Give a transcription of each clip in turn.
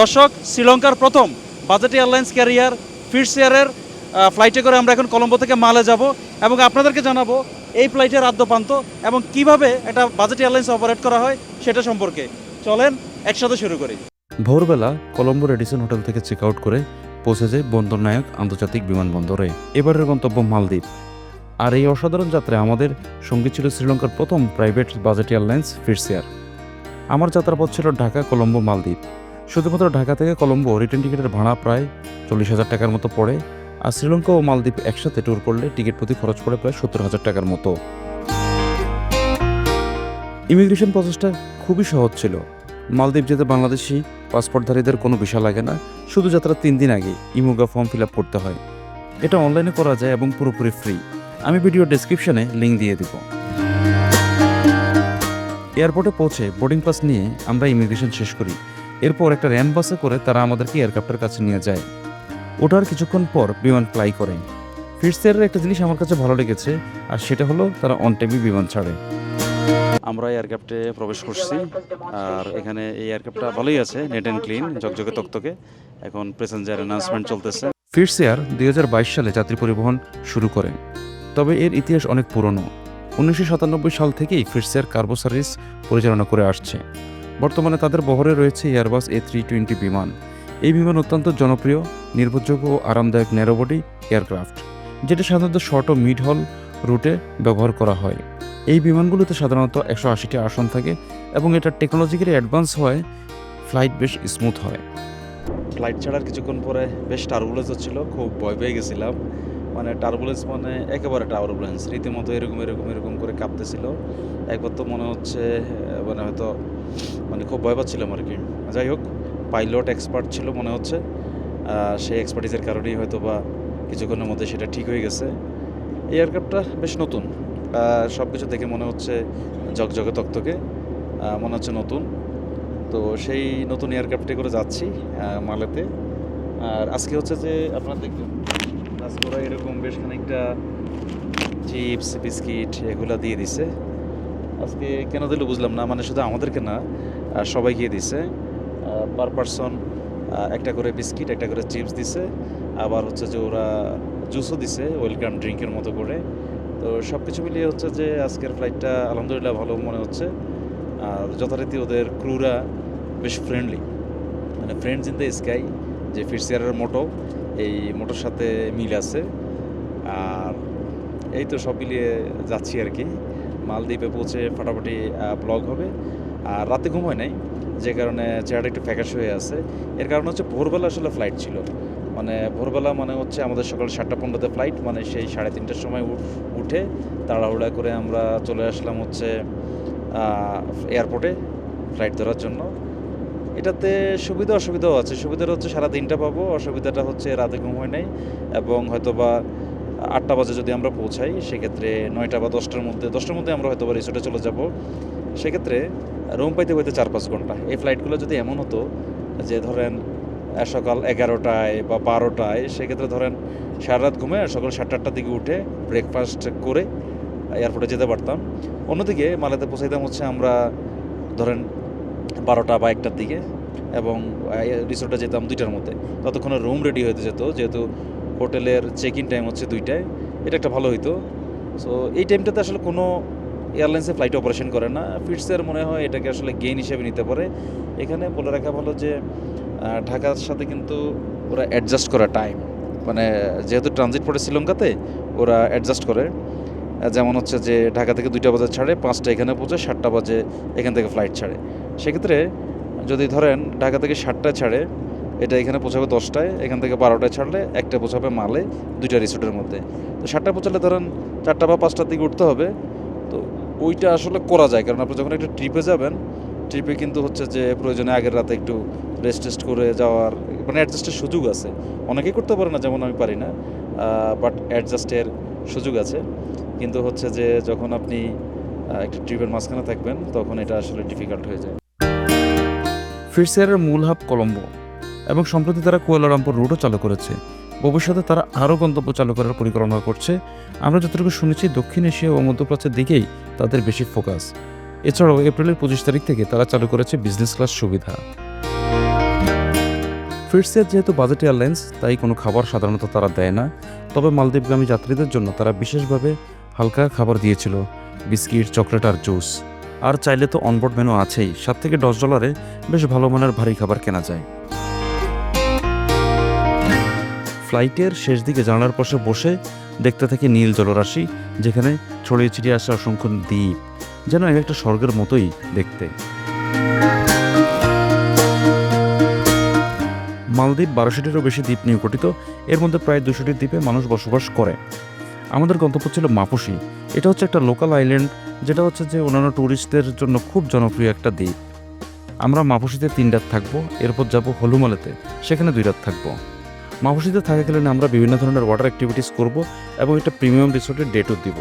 দর্শক, শ্রীলঙ্কার প্রথম বাজেট এয়ারলাইন্স ক্যারিয়ার ফিটস এয়ারের ফ্লাইটে করে আমরা এখন কলম্বো থেকে মালে যাব এবং আপনাদেরকে জানাব এই ফ্লাইটের আদ্যপান্ত এবং কীভাবে একটা বাজেট এয়ারলাইন্স অপারেট করা হয় সেটা সম্পর্কে। চলেন একসাথে শুরু করি। ভোরবেলা কলম্বো রেডিসন হোটেল থেকে চেক আউট করে পৌঁছে যায় বন্দরনায়ক আন্তর্জাতিক বিমানবন্দরে। এবারের গন্তব্য মালদ্বীপ। আর এই অসাধারণ যাত্রায় আমাদের সঙ্গী ছিল শ্রীলঙ্কার প্রথম প্রাইভেট বাজেট এয়ারলাইন্স ফিরসিয়ার আমার যাত্রাপথ ছিল ঢাকা কলম্বো মালদ্বীপ শুধুমাত্র ঢাকা থেকে কলম্বো রিটার্ন টিকিটের ভাড়া প্রায় চল্লিশ হাজার টাকার মতো পড়ে, আর শ্রীলঙ্কা ও মালদ্বীপ একসাথে ট্যুর করলে টিকিট প্রতি খরচ পড়ে প্রায় সত্তর হাজার টাকার মতো। ইমিগ্রেশন প্রসেসটা খুবই সহজ ছিল। মালদ্বীপ যেতে বাংলাদেশি পাসপোর্টধারীদের কোনো বিষয় লাগে না, শুধু যাত্রার তিন দিন আগে ইমোগা ফর্ম ফিল আপ করতে হয়। এটা অনলাইনে করা যায় এবং পুরোপুরি ফ্রি আমি ভিডিও ডেসক্রিপশনে লিঙ্ক দিয়ে দিব। এয়ারপোর্টে পৌঁছে বোর্ডিং পাস নিয়ে আমরা ইমিগ্রেশন শেষ করি। এরপর একটা র্যাম বাসে করে তারা আমাদেরকে এয়ারক্রাফটের কাছে নিয়ে যায়। ওঠার কিছুক্ষণ পর বিমান ফ্লাই করে। ফিরসেয়ারের একটা জিনিস আমার কাছে ভালো লেগেছে আর সেটা হলো তারা অন টাইমে বিমান ছাড়ে। আমরা এয়ারক্রাফটে প্রবেশ করছি আর এখানে এই এয়ারক্রাফটটা ভালোই আছে নেট অ্যান্ড ক্লিন ঝকঝকে তকতকে। এখন প্যাসেঞ্জার অ্যানাউন্সমেন্ট চলতেছে। ফিরসেয়ার দুই সালে যাত্রী পরিবহন শুরু করে। তবে এর ইতিহাস অনেক পুরনো। উনিশশো সাতানব্বই সাল থেকেই ফিরসেয়ার কার্গো সার্ভিস পরিচালনা করে আসছে। বর্তমানে তাদের বহরে রয়েছে এয়ারবাস এ থ্রি টোয়েন্টি বিমান। এই বিমান অত্যন্ত জনপ্রিয়, নির্ভরযোগ্য ও আরামদায়ক ন্যারোবডি এয়ারক্রাফট যেটা সাধারণত শর্ট ও মিড হল রুটে ব্যবহার করা হয়। এই বিমানগুলোতে সাধারণত একশো আশিটি আসন থাকে এবং এটা টেকনোলজিক্যালি অ্যাডভান্স হয় ফ্লাইট বেশ স্মুথ হয়। ফ্লাইট ছাড়ার কিছুক্ষণ পরে বেশ টার্বুলেন্স হচ্ছিল, খুব ভয় পেয়ে গেছিলাম। মানে টার্বুলেন্স মানে একেবারে টার্বুলেন্স রীতিমতো এরকম এরকম এরকম করে কাঁপতেছিল। একবার তো মনে হচ্ছে মানে হয়তো মানে খুব ভয় পাচ্ছিলাম আর কি। যাই হোক পাইলট এক্সপার্ট ছিল মনে হচ্ছে। সেই এক্সপার্টিসের কারণেই হয়তো বা কিছুক্ষণের মধ্যে সেটা ঠিক হয়ে গেছে। এই এয়ারক্রাফটটা বেশ নতুন। সব কিছু দেখে মনে হচ্ছে জগজগে তকতকে। মনে হচ্ছে নতুন। তো সেই নতুন এয়ারক্রাফটে করে যাচ্ছি মালেতে। আর আজকে হচ্ছে যে আপনারা দেখবেন আজকে ওরা এরকম বেশ খানিকটা চিপস বিস্কিট এগুলা দিয়ে দিছে। আজকে কেন দিল বুঝলাম না মানে শুধু আমাদেরকে না আহ, সবাইকে দিছে। পার পারসন একটা করে বিস্কিট একটা করে চিপস দিছে। আবার হচ্ছে যে ওরা জুসও দিছে ওয়েলকাম ড্রিঙ্কের মতো করে। তো সব কিছু মিলিয়ে হচ্ছে যে আজকের ফ্লাইটটা আলহামদুলিল্লাহ ভালো মনে হচ্ছে। আর যথারীতি ওদের ক্রুরা বেশ ফ্রেন্ডলি মানে ফ্রেন্ডস ইন দ্য স্কাই যে ফিরসিয়ারের মোটো এই মোটোর সাথে মিল আছে। আর এই তো সব মিলিয়ে যাচ্ছি আর কি। মালদ্বীপে পৌঁছে ফাটাফাটি ব্লগ হবে। আর রাতে ঘুম হয় নাই, যে কারণে চেহারাটা একটু ফ্যাকাশ হয়ে আছে। এর কারণ হচ্ছে ভোরবেলা আসলে ফ্লাইট ছিল। মানে ভোরবেলা মানে হচ্ছে আমাদের সকাল সাতটা পনেরোতে ফ্লাইট মানে সেই সাড়ে তিনটার সময় উঠে তাড়াহুড়া করে আমরা চলে আসলাম হচ্ছে এয়ারপোর্টে ফ্লাইট ধরার জন্য। এটাতে সুবিধা অসুবিধাও আছে। সুবিধাটা হচ্ছে সারা দিনটা পাবো। অসুবিধাটা হচ্ছে রাতে ঘুম হয় নাই এবং হয়তো বা আটটা বাজে যদি আমরা পৌঁছাই, সেক্ষেত্রে নয়টা বা দশটার মধ্যে দশটার মধ্যে আমরা হয়তো বা রিসোর্টে চলে যাব। সেক্ষেত্রে রুম পাইতে পাইতে চার পাঁচ ঘণ্টা। এই ফ্লাইটগুলো যদি এমন হতো যে ধরেন সকাল এগারোটায় বা বারোটায়, সেক্ষেত্রে ধরেন সারা রাত ঘুমে সকাল সাতটা আটটার দিকে উঠে ব্রেকফাস্ট করে এয়ারপোর্টে যেতে পারতাম। অন্যদিকে মালাতে পৌঁছাইতাম হচ্ছে আমরা ধরেন বারোটা বা একটার দিকে এবং রিসোর্টে যেতাম দুইটার মধ্যে। ততক্ষণে রুম রেডি হতে যেত, যেহেতু হোটেলের চেক ইন টাইম হচ্ছে দুইটায়। এটা একটা ভালো হইতো। সো এই টাইমটাতে আসলে কোনো এয়ারলাইন্সে ফ্লাইট অপারেশন করে না। ফিটসের মনে হয় এটাকে আসলে গেইন হিসেবে নিতে পারে। এখানে বলে রাখা ভালো যে ঢাকার সাথে কিন্তু ওরা অ্যাডজাস্ট করা টাইম মানে যেহেতু ট্রানজিট পড়ে শ্রীলঙ্কাতে, ওরা অ্যাডজাস্ট করে। যেমন হচ্ছে যে, ঢাকা থেকে দুইটা বাজে ছাড়ে, পাঁচটা এখানে পৌঁছে সাতটা বাজে এখান থেকে ফ্লাইট ছাড়ে। সেক্ষেত্রে যদি ধরেন ঢাকা থেকে সাতটায় ছাড়ে এটা এখানে পৌঁছাবে দশটায়, এখান থেকে বারোটায় ছাড়লে, একটা পৌঁছাবে মালে, দুইটা রিসোর্টের মধ্যে। তো সাতটা পৌঁছালে ধরেন চারটা বা পাঁচটার দিকে উঠতে হবে। তো ওইটা আসলে করা যায়, কারণ আপনি যখন একটা ট্রিপে যাবেন ট্রিপে কিন্তু হচ্ছে যে প্রয়োজনে আগের রাতে একটু রেস্ট টেস্ট করে যাওয়ার মানে অ্যাডজাস্টের সুযোগ আছে। অনেকেই করতে পারে না, যেমন আমি পারি না বাট অ্যাডজাস্টের সুযোগ আছে। কিন্তু হচ্ছে যে যখন আপনি একটা ট্রিপের মাঝখানে থাকবেন, তখন এটা আসলে ডিফিকাল্ট হয়ে যায়। ফিরসিয়ারের মূল হাব কলম্বো। এবং সম্প্রতি তারা কুয়ালালামপুর রুটও চালু করেছে। ভবিষ্যতে তারা আরও গন্তব্য চালু করার পরিকল্পনা করছে। আমরা যতটুকু শুনেছি, দক্ষিণ এশিয়া ও মধ্যপ্রাচ্যের দিকেই তাদের বেশি ফোকাস এছাড়াও এপ্রিলের পঁচিশ তারিখ থেকে তারা চালু করেছে বিজনেস ক্লাস সুবিধা। ফিরসের যেহেতু বাজেট এয়ারলাইন্স তাই কোনো খাবার সাধারণত তারা দেয় না। তবে মালদ্বীপগামী যাত্রীদের জন্য তারা বিশেষভাবে হালকা খাবার দিয়েছিল, বিস্কিট, চকলেট আর জুস। আর চাইলে তো অনবোর্ড মেনু আছেই। সাত থেকে দশ ডলারে বেশ ভালো মানের ভারী খাবার কেনা যায়। ফ্লাইটের শেষ দিকে জানালার পাশে বসে দেখতে থাকি নীল জলরাশি, যেখানে ছড়িয়ে ছিটিয়ে আসা অসংখ্য দ্বীপ, যেন এক একটা স্বর্গের মতোই দেখতে। মালদ্বীপ বারোশোটিরও বেশি দ্বীপ নিয়ে গঠিত, এর মধ্যে প্রায় দুশোটি দ্বীপে মানুষ বসবাস করে। আমাদের গন্তব্য ছিল মাপুসি। এটা হচ্ছে একটা লোকাল আইল্যান্ড, যেটা হচ্ছে যে অন্যান্য ট্যুরিস্টদের জন্য খুব জনপ্রিয় একটা দ্বীপ। আমরা মাপুসিতে তিন রাত থাকব, এরপর যাব হলুমালেতে, সেখানে দুই রাত থাকব। মাপুসিতে থাকাকালীন আমরা বিভিন্ন ধরনের ওয়াটার অ্যাক্টিভিটিস করব এবং একটা প্রিমিয়াম রিসোর্টের ডেটও দিব।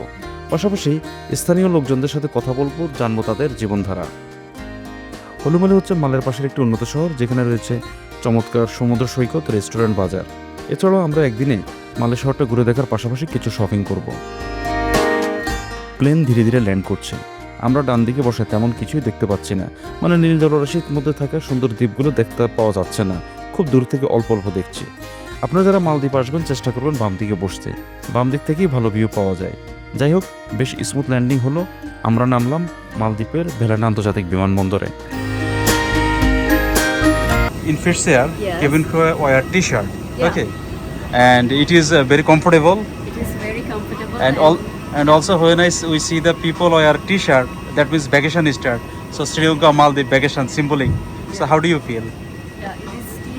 পাশাপাশি স্থানীয় লোকজনদের সাথে কথা বলব, জানব তাদের জীবনধারা। হলুমালে হচ্ছে মালের পাশের একটি উন্নত শহর, যেখানে রয়েছে চমৎকার সমুদ্র সৈকত রেস্টুরেন্ট বাজার। এছাড়াও আমরা একদিনে মালে শহরটা ঘুরে দেখার পাশাপাশি কিছু শপিং করব। প্লেন ধীরে ধীরে ল্যান্ড করছে। আমরা ডান দিকে বসে তেমন কিছুই দেখতে পাচ্ছি না। মানে নীল জলরাশির মধ্যে থাকা সুন্দর দ্বীপগুলো দেখতে পাওয়া যাচ্ছে না। খুব দূর থেকে অল্প অল্প দেখছি। আপনারা যারা মালদ্বীপ আসবেন চেষ্টা করবেন বাম দিকে বসতে বাম দিক থেকেই ভালো ভিউ পাওয়া যায় যাই হোক বেশ স্মুথ ল্যান্ডিং হলো আমরা নামলাম মালদ্বীপের ভেলানা আন্তর্জাতিক বিমানবন্দরে In Fitshare, Yes. cabin crew wear t-shirt. Yeah. Okay. And it is uh, very comfortable. It is very comfortable. And all and also when I we see the people wear t-shirt, that means vacation start. So Sri Lanka Maldives vacation symbolic. yeah. So how do you feel?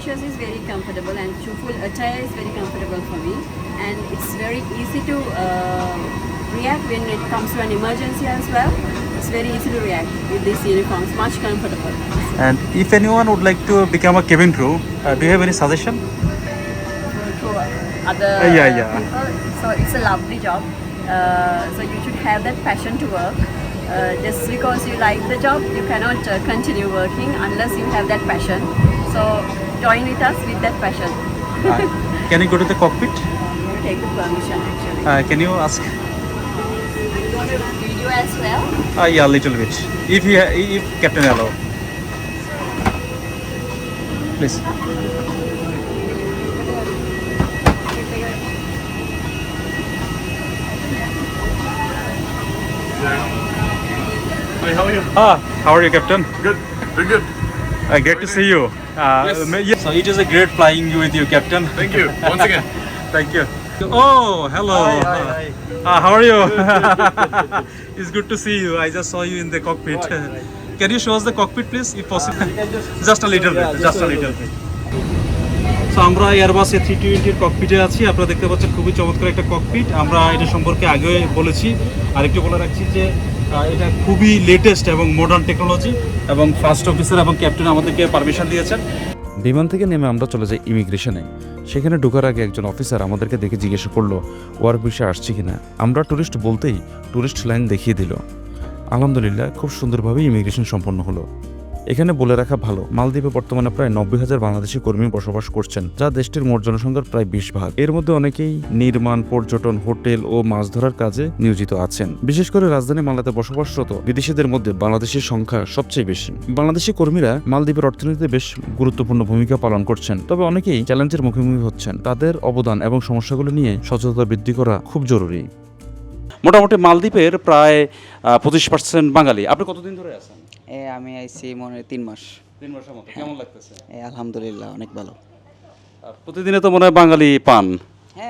Yeah, is very comfortable and full attire is very comfortable for me. And it's very easy to uh, react when it comes to an emergency as well. It's very easy to react with these uniforms, much comfortable. And if anyone would like to become a cabin crew, uh, do you have any suggestion? To other Uh, yeah, yeah. people, so it's a lovely job. Uh, so you should have that passion to work. Uh, just because you like the job, you cannot uh, continue working unless you have that passion. So join with us with that passion. Uh, can you go to the cockpit? Take the permission actually. Uh, can you ask? you want to video as well? Uh, yeah, a little bit. If you if Captain allow. Please. Hi, how are you? Ah, how are you, Captain? Good, very good. Uh, great to see you. Uh, Yes. yeah. So it is a great flying with you, Captain. Thank you once again. Thank you. Oh, hello. Hi, hi, hi. Uh, how are you? it's good to see you. I just saw you in the cockpit. Right, right. Can you show us the cockpit, please, if possible? Uh, just just, a little yeah, bit. Just just a little little bit. So আমরা Airbus A three টোয়েন্টির ককপিটে আছি আপনারা দেখতে পাচ্ছেন খুবই চমৎকার একটা ককপিট আমরা এটা সম্পর্কে আগে বলেছি আরেকটু বলে রাখছি যে এটা খুবই লেটেস্ট এবং মডার্ন টেকনোলজি এবং ফার্স্ট অফিসার এবং ক্যাপ্টেন আমাদেরকে পারমিশন দিয়েছেন। বিমান থেকে নেমে আমরা চলে যাই ইমিগ্রেশনে সেখানে ঢোকার আগে একজন অফিসার আমাদেরকে দেখে জিজ্ঞাসা করল ওয়ার্ক ভিসা আসছে কিনা? আমরা টুরিস্ট বলতেই টুরিস্ট লাইন দেখিয়ে দিল। আলহামদুলিল্লাহ, খুব সুন্দরভাবে ইমিগ্রেশন সম্পন্ন হলো। এখানে বলে রাখা ভালো, মালদ্বীপে বর্তমানে প্রায় নব্বই হাজার বাংলাদেশি কর্মী বসবাস করছেন, যা দেশটির মোট জনসংখ্যার প্রায় বিশ ভাগ। এর মধ্যে অনেকেই নির্মাণ, পর্যটন, হোটেল ও মাছ ধরার কাজে নিয়োজিত আছেন। বিশেষ করে রাজধানী মালাতে বসবাসরত বিদেশিদের মধ্যে বাংলাদেশের সংখ্যা সবচেয়ে বেশি। বাংলাদেশি কর্মীরা মালদ্বীপের অর্থনীতিতে বেশ গুরুত্বপূর্ণ ভূমিকা পালন করছেন, তবে অনেকেই চ্যালেঞ্জের মুখোমুখি হচ্ছেন। তাদের অবদান এবং সমস্যাগুলো নিয়ে সচেতনতা বৃদ্ধি করা খুব জরুরি। মোটামুটি মালদ্বীপের প্রায় পঁচিশ পার্সেন্ট বাঙালি। আপনি কতদিন ধরে আছেন? এ আমি আইছি মনে হয় তিন মাস। তিন মাসের মতো। কেমন লাগতেছে? এ আলহামদুলিল্লাহ অনেক ভালো। প্রতিদিনে তো মনে হয় বাঙালি পান।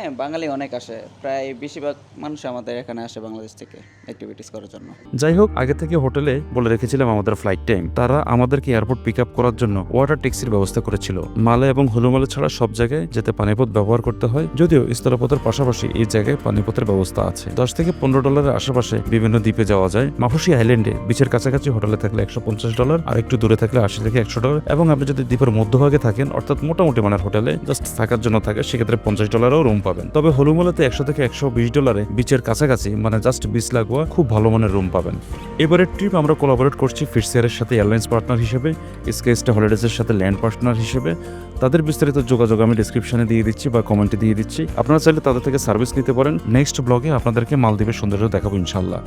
হ্যাঁ বাঙালি অনেক আসে। প্রায় বেশিরভাগ মানুষ আমাদের এখানে আসে বাংলাদেশ থেকে অ্যাক্টিভিটিস করার জন্য। যাই হোক, আগে থেকে হোটেলে বলে রেখেছিলাম আমাদের ফ্লাইট টাইম তারা আমাদেরকে এয়ারপোর্ট পিক আপ করার জন্য ওয়াটার ট্যাক্সির ব্যবস্থা করেছিল। মালে এবং হলুমালে ছাড়া সব জায়গায় যেতে পানিপথ ব্যবহার করতে হয়, যদিও স্থলপথের পাশাপাশি এই জায়গায় পানিপথের ব্যবস্থা আছে। দশ থেকে পনেরো ডলারের আশেপাশে বিভিন্ন দ্বীপে যাওয়া যায়। মাফুসি আইল্যান্ডে বিচের কাছাকাছি হোটেলে থাকলে একশো পঞ্চাশ ডলার আর একটু দূরে থাকলে আশি থেকে একশো ডলার এবং আপনি যদি দ্বীপের মধ্যভাগে থাকেন, অর্থাৎ মোটামুটি মানের হোটেলে জাস্ট থাকার জন্য থাকে, সেক্ষেত্রে পঞ্চাশ ডলারও রুম পাবেন। তবে হলুমলাতে একশো থেকে একশো বিশ ডলারে বিচের কাছাকাছি মানে জাস্ট বিচ লাগোয়া, খুব ভালো মানের রুম পাবেন। এবারের ট্রিপ আমরা কোলাবোরেট করছি ফিটসেয়ারের সাথে এয়ারলাইন্স পার্টনার হিসেবে স্কেস্টা হলিডেজের সাথে ল্যান্ড পার্টনার হিসেবে। তাদের বিস্তারিত যোগাযোগ আমি ডিসক্রিপশনে দিয়ে দিচ্ছি বা কমেন্টে দিয়ে দিচ্ছি। আপনারা চাইলে তাদের থেকে সার্ভিস নিতে পারেন। নেক্সট ব্লগে আপনাদেরকে মালদ্বীপের সৌন্দর্য দেখাবো ইনশাল্লাহ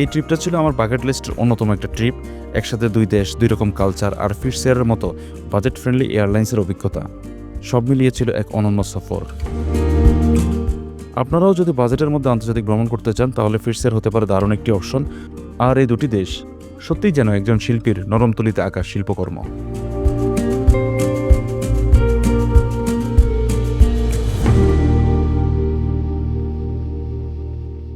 এই ট্রিপটা ছিল আমার বাকেট লিস্টের অন্যতম একটা ট্রিপ একসাথে দুই দেশ, দুই রকম কালচার আর ফিরসেয়ারের মতো বাজেট ফ্রেন্ডলি এয়ারলাইন্সের অভিজ্ঞতা। সব মিলিয়ে ছিল এক অনন্য সফর। আপনারাও যদি বাজেটের মধ্যে আন্তর্জাতিক ভ্রমণ করতে চান, তাহলে ফিরসের হতে পারে দারুণ একটি অপশন। আর এই দুটি দেশ সত্যিই যেন একজন শিল্পীর নরমতলিতে আঁকা শিল্পকর্ম।